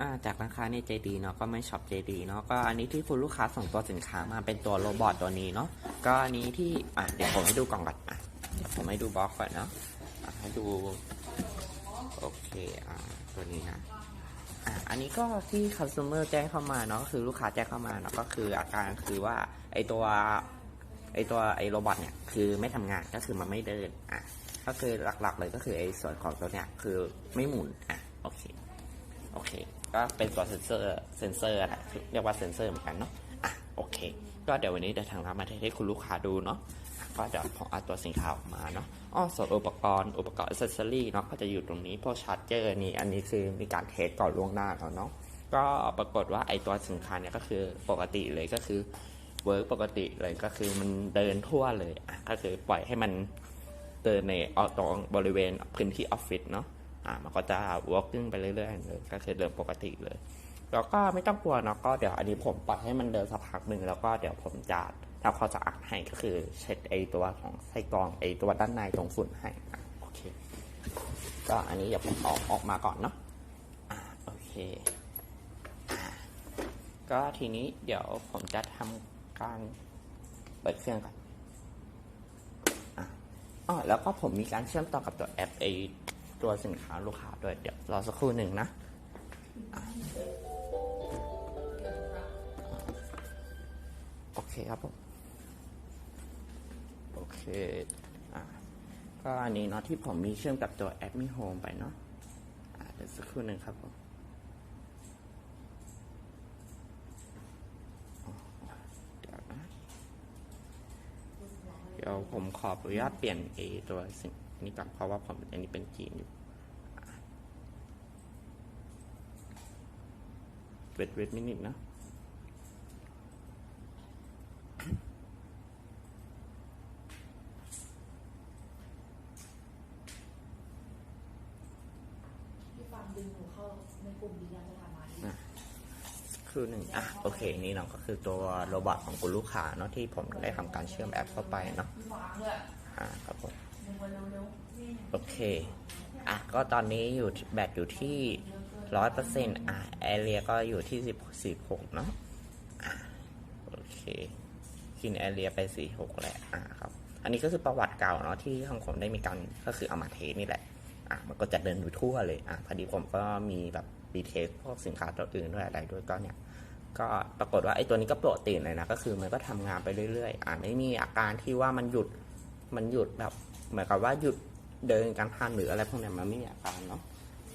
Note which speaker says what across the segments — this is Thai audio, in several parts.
Speaker 1: อ่าจากร้านค้าในเจดีเนาะก็ไม่ช็อปเจดีเนาะก็อันนี้ที่คุณลูกค้าส่งตัวสินค้ามาเป็นตัวโรบอทตัวนี้เนาะก็อันนี้ที่อะเดี๋ยวผมให้ดูกล่องก่อนอะเดี๋ยวผมให้ดูบล็อกก่อนเนาะอะให้ดูโอเคอ่าตัวนี้นะอะอันนี้ก็ที่ customer แจ้งเข้ามาเนาะก็คือลูกค้าแจ้งเข้ามาเนาะก็คืออาการคือว่าไอตัวไอตัวไอโรบอทเนี่ยคือไม่ทำงานก็คือมันไม่เดินอะก็คือหลักๆเลยก็คือไอส่วนของตัวเนี้ยคือไม่หมุนอะโอเคโอเค ก็เป็นตัวเซนเซอร์เซนเซอร์แหละเรียกว่าเซนเซอร์เหมือนกันเนาะอะโอเค ก็เดี๋ยววันนี้เดี๋ยวทางร้านมาให้คุณลูกค้าดูเนาะก็เดี๋ยวผมเอาตัวสินค้าออกมาเนาะอ้อส่วนอุปกรณ์อุปกรณ์อ c เซสซอรี่เนาะก็จะอยู่ตรงนี้พวกชาร์จเจอร์นี่อันนี้คือมีการเทสก่อนล่วงหน้าแล้วเนาะก็ปรากฏว่าไอตัวสินค้าเนี่ยก็คือปกติเลยก็คือเวิร์กปกติเลยก็คือมันเดินทั่วเลยอะก็คือปล่อยให้มันเดินในเอตรงบริเวณพื้นที่ออฟฟิศเนาะ อ่ามันก็จะ walking ไปเรื่อยๆเลยก็คือเดินปกติเลย แล้วก็ไม่ต้องกลัวเนาะก็เดี๋ยวอันนี้ผมปล่อยให้มันเดินสักพักหนึ่งแล้วก็เดี๋ยวผมจะทำความสะอาดให้ก็คือเช็ดไอตัวของไส้กรองไอตัวด้านในตรงฝุ่นให้โอเค ก็อันนี้เดี๋ยวผมออกออกมาก่อนเนาะอ่าโอเค ก็ทีนี้เดี๋ยวผมจะทำการเปิดเครื่องก่อนอ๋อแล้วก็ผมมีการเชื่อมต่อกับตัวแอปไอ ตัวสินค้าลูกค้าด้วย เดี๋ยวรอสักครู่หนึ่งนะโอเคครับผมโอเคอะก็อันนี้เนาะที่ผมมีเชื่อมกับตัวแอปมีโฮมไปเนาะอะเดี๋ยวสักครู่หนึ่งครับผมเดี๋ยวนะเดี๋ยวผมขออนุญาตเปลี่ยนเอตัวสิ่ง นี้ก่อนเพราะว่าผมอันนี้เป็นจีนอยู่เวทเวทมินิทนะ
Speaker 2: ที่ฟังดึงหนูเข้าในกลุ่มดียานสถาบัน
Speaker 1: คือหนึ่งอะโอเคนี่เนาะก็คือตัวโรบอทของคุณลูกค้าเนาะที่ผมได้ทำการเชื่อมแอปเข้าไปเนาะ
Speaker 2: วางด้วย
Speaker 1: อ่าครับผม โอเค อะ ก็ตอนนี้อยู่แบตอยู่ที่ร้อยเปอร์เซ็นต์อะแอเรียก็อยู่ที่สิบสิบหกเนาะอะโอเคกินแอเรียไปสี่หกแหละอะครับ อันนี้ก็คือประวัติเก่าเนาะที่ทางผมได้มีการก็คือเอามาเทสนี่แหละ อะ มันก็จะเดินอยู่ทั่วเลย อะ พอดีผมก็มีแบบดีเทสพวกสินค้าตัวอื่นด้วยอะไรด้วยก็เนี่ย ก็ปรากฏว่าไอ้ตัวนี้ก็โปกติเลยนะ ก็คือมันก็ทำงานไปเรื่อยๆ อ่าไม่มีอาการที่ว่ามันหยุด มันหยุดแบบ เหมือนกับว่าหยุดเดินการพันหรืออะไรพวกเนี้ยมันไม่มีอาการเนาะ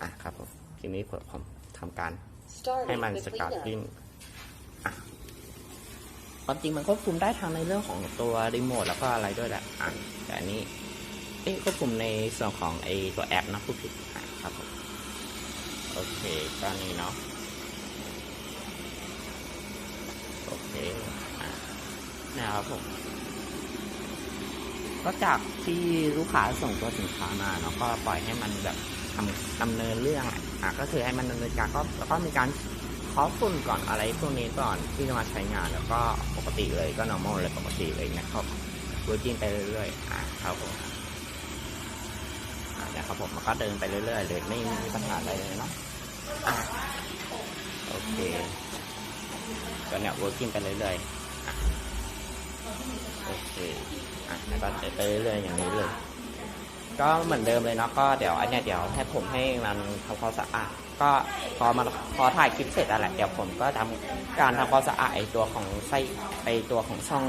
Speaker 1: อะครับผมทีนี้ผมผมทำการให้มันสกัดดิ้งอะความจริงมันควบคุมได้ทางในเรื่องของตัวรีโมทแล้วก็อะไรด้วยแหละอะแต่อันนี้เอ๊ะควบคุมในส่วนของไอ้ตัวแอปนะผู้ผิดอะครับผมโอเคก็นี้เนาะโอเคอะนะครับผม ก็จากที่ลูกค้าส่งตัวสินค้ามาเนาะก็ปล่อยให้มันแบบทำดำเนินเรื่องอะก็คือให้มันดำเนินการก็แล้วก็มีการเคาะฝุ่นก่อนอะไรพวกนี้ก่อนที่จะมาใช้งานแล้วก็ปกติเลยก็ normal เลยปกติเลยนะครับเวิร์กิ้งไปเรื่อยๆอะครับผมอะนะครับผมมันก็เดินไปเรื่อยๆเลยไม่มีปัญหาอะไรเลยเนาะอะโอเคก็เนี่ย working ไปเรื่อยๆอะ โอเคอะแล้วก็ไปเรื่อยๆอย่างนี้เลย ก็เหมือนเดิมเลยเนาะก็เดี๋ยวอันเนี้ยเดี๋ยวให้ผมให้มันทำความสะอาดก็พอมาพอถ่ายคลิปเสร็จอะไรเดี๋ยวผมก็ทำการทำความสะอาดไอตัวของไส้ไอตัวของช่อง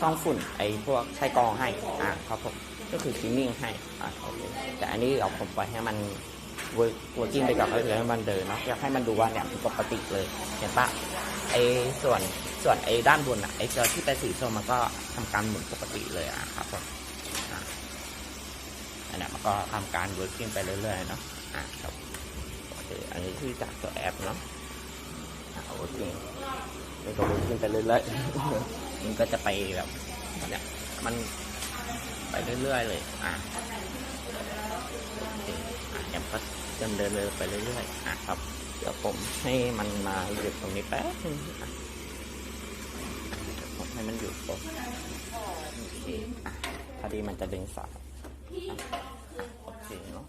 Speaker 1: ช่องฝุ่นไอพวกไส้กรองให้อะครับผมก็คือคลีนนิ่งให้อะโอเคแต่อันนี้เดี๋ยวผมปล่อยให้มันเวิร์กวกิ้งไปกับก็คือให้มันเดินเนาะอยากให้มันดูว่าเนี่ยปกติเลยเห็นปะไอส่วน ส่วนไอ้ด้านบนอะไอตัวที่เป็นสีส้มมันก็ทำการหมุนปกติเลยอะครับอันนี้มันก็ทำการเวิร์กิ้งไปเรื่อยๆเนาะอะครับโอเคอันนี้คือจากตัวแอปเนาะอะเวิร์กิ้งมันก็เวิร์กิ้งไปเรื่อยๆมันก็จะไปแบบเนี่ยมันไปเรื่อยๆเลย อะโอเคอะเดี๋ยวก็เดินเดินเลยไปเรื่อยๆอะครับเดี๋ยวผมให้มันมาหยุดตรงนี้แป๊บนึง ให้มันอยู่ครบพอดีมันจะดึงสายโอเคเนาะ